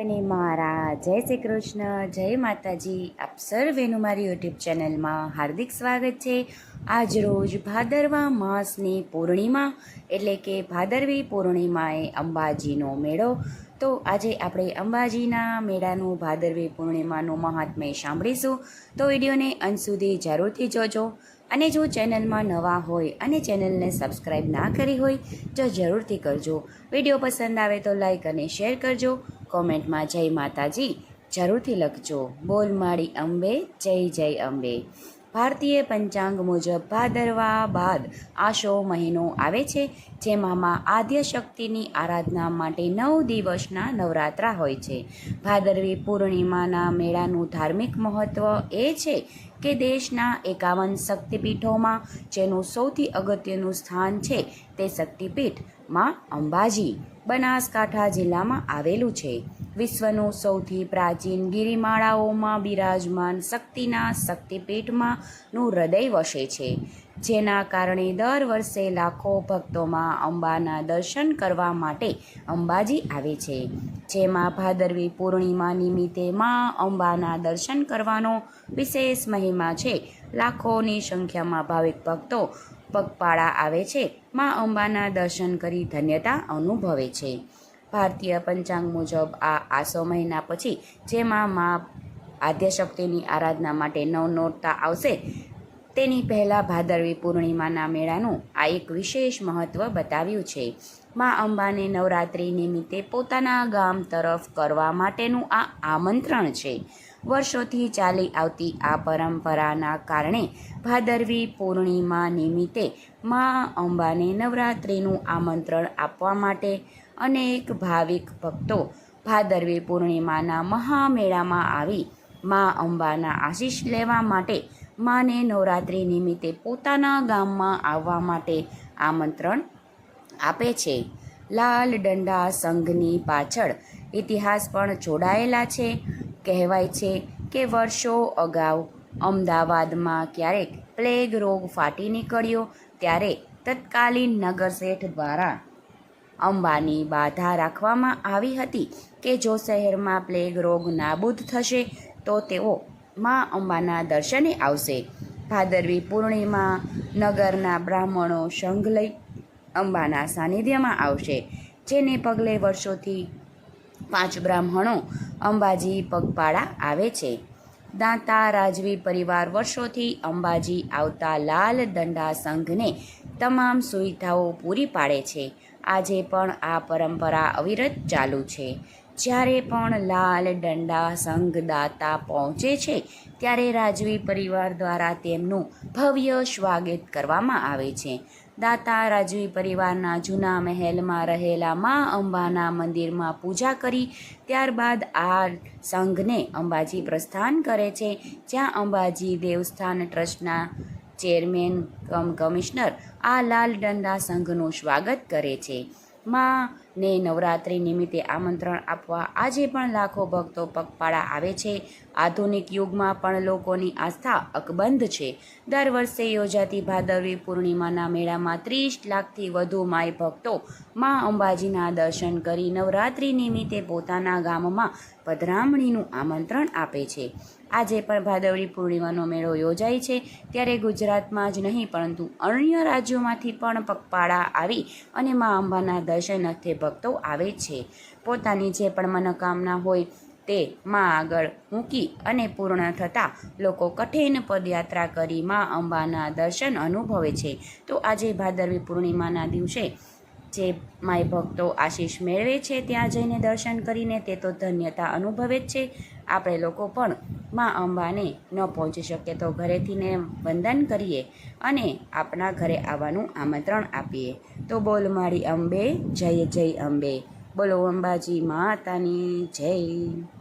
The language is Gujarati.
અને મારા. જય શ્રી કૃષ્ણ. જય માતાજી. આપ સર્વેનું મારી યુટ્યુબ ચેનલમાં હાર્દિક સ્વાગત છે. આજ રોજ ભાદરવા માસની પૂર્ણિમા, એટલે કે ભાદરવી પૂર્ણિમાએ અંબાજીનો મેળો. તો આજે આપણે અંબાજીના મેળાનું ભાદરવી પૂર્ણિમાનું મહાત્મ્ય સાંભળીશું. તો વિડીયોને અંત સુધી જરૂરથી જોજો. અને જો ચેનલમાં નવા હોય અને ચેનલને સબસ્ક્રાઈબ ના કરી હોય, તો જરૂરથી કરજો. વીડિયો પસંદ આવે તો લાઈક અને શેર કરજો. કોમેન્ટમાં જય માતાજી. જરૂરથી લખજો. બોલ માળી અંબે, જય જય અંબે. ભારતીય પંચાંગ મુજબ ભાદરવા બાદ આશો મહિનો આવે છે, જેમાં આદ્ય શક્તિની આરાધના માટે નવ દિવસના નવરાત્રા હોય છે. ભાદરવી પૂર્ણિમાના મેળાનું ધાર્મિક મહત્ત્વ એ છે કે દેશના એકાવન શક્તિપીઠોમાં, જેનું સૌથી અગત્યનું સ્થાન છે તે શક્તિપીઠ માં અંબાજી બનાસકાંઠા જિલ્લામાં આવેલું છે. વિશ્વનું સૌથી પ્રાચીન ગિરિમાળાઓમાં બિરાજમાન શક્તિના શક્તિપીઠમાં નું હૃદય વસે છે. જેના કારણે દર વર્ષે લાખો ભક્તોમાં અંબાના દર્શન કરવા માટે અંબાજી આવે છે. જેમાં ભાદરવી પૂર્ણિમા નિમિત્તે માં અંબાના દર્શન કરવાનો વિશેષ મહિમા છે. લાખોની સંખ્યામાં ભાવિક ભક્તો પગપાળા આવે છે. માં અંબાના દર્શન કરી ધન્યતા અનુભવે છે. ભારતીય પંચાંગ મુજબ આ આસો મહિના પછી જેમાં મા આદ્યશક્તિની આરાધના માટે નવનોરતા આવશે, તેની પહેલાં ભાદરવી પૂર્ણિમાના મેળાનું આ એક વિશેષ મહત્ત્વ બતાવ્યું છે. મા અંબાને નવરાત્રિ નિમિત્તે પોતાના ગામ તરફ કરવા માટેનું આ આમંત્રણ છે. વર્ષોથી ચાલી આવતી આ પરંપરાના કારણે ભાદરવી પૂર્ણિમા નિમિત્તે મા અંબાને નવરાત્રિનું આમંત્રણ આપવા માટે અનેક ભાવિક ભક્તો ભાદરવી પૂર્ણિમાના મહામેળામાં આવી મા અંબાના આશીષ લેવા માટે માને નવરાત્રિ નિમિત્તે પોતાના ગામમાં આવવા માટે આમંત્રણ આપે છે. લાલ દંડા સંઘની પાછળ ઇતિહાસ પણ જોડાયેલા છે. કહેવાય છે કે વર્ષો અગાઉ અમદાવાદમાં ક્યારેક પ્લેગ રોગ ફાટી નીકળ્યો, ત્યારે તત્કાલીન નગરશેઠ દ્વારા અંબાની બાધા રાખવામાં આવી હતી કે જો શહેરમાં પ્લેગ રોગ નાબૂદ થશે, તો તેઓ મા અંબાના દર્શને આવશે. ભાદરવી પૂર્ણિમા નગરના બ્રાહ્મણો સંઘ લઈ અંબાના સાનિધ્યમાં આવશે, જેને પગલે વર્ષોથી પાંચ બ્રાહ્મણો અંબાજી પગપાળા આવે છે. દાંતા રાજવી પરિવાર વર્ષોથી અંબાજી આવતા લાલ દંડા સંઘને તમામ સુવિધાઓ પૂરી પાડે છે. આજે પણ આ પરંપરા અવિરત ચાલુ છે. જ્યારે પણ લાલ દંડા સંઘ દાતા પહોંચે છે, ત્યારે રાજવી પરિવાર દ્વારા તેમનું ભવ્ય સ્વાગત કરવામાં આવે છે. દાતા રાજવી પરિવારના જૂના મહેલમાં રહેલા મા અંબાના મંદિરમાં પૂજા કરી, ત્યારબાદ આ સંઘને અંબાજી પ્રસ્થાન કરે છે, જ્યાં અંબાજી દેવસ્થાન ટ્રસ્ટના ચેરમેન કમ કમિશનર આ લાલ ડંડા સંઘનું સ્વાગત કરે છે. માં ને નવરાત્રિ નિમિત્તે આમંત્રણ આપવા આજે પણ લાખો ભક્તો પગપાળા આવે છે. આધુનિક યુગમાં પણ લોકોની આસ્થા અકબંધ છે. દર વર્ષે યોજાતી ભાદરવી પૂર્ણિમાના મેળામાં ત્રીસ લાખથી વધુ માય ભક્તો મા અંબાજીના દર્શન કરી નવરાત્રિ નિમિત્તે પોતાના ગામમાં પધરામણીનું આમંત્રણ આપે છે. આજે પણ ભાદરવી પૂર્ણિમાનો મેળો યોજાય છે. ત્યારે ગુજરાતમાં જ નહીં, પરંતુ અન્ય રાજ્યોમાંથી પણ પગપાળા આવી અને મા અંબાના દર્શન અર્થે ભક્તો આવે છે. પોતાની જે પણ મનોકામના હોય તે મા આગળ મૂકી અને પૂર્ણ થતાં લોકો કઠિન પદયાત્રા કરી મા અંબાના દર્શન અનુભવે છે. તો આજે ભાદરવી પૂર્ણિમાના દિવસે જે માય ભક્તો આશીષ મેળવે છે ત્યાં જઈને દર્શન કરીને તે તો ધન્યતા અનુભવે જ છે. આપણે લોકો પણ મા અંબાને ન પહોંચી શકીએ તો ઘરેથીને વંદન કરીએ અને આપણા ઘરે આવવાનું આમંત્રણ આપીએ. તો બોલ મારી અંબે, જય જય અંબે. બોલો અંબાજી માતાની જય.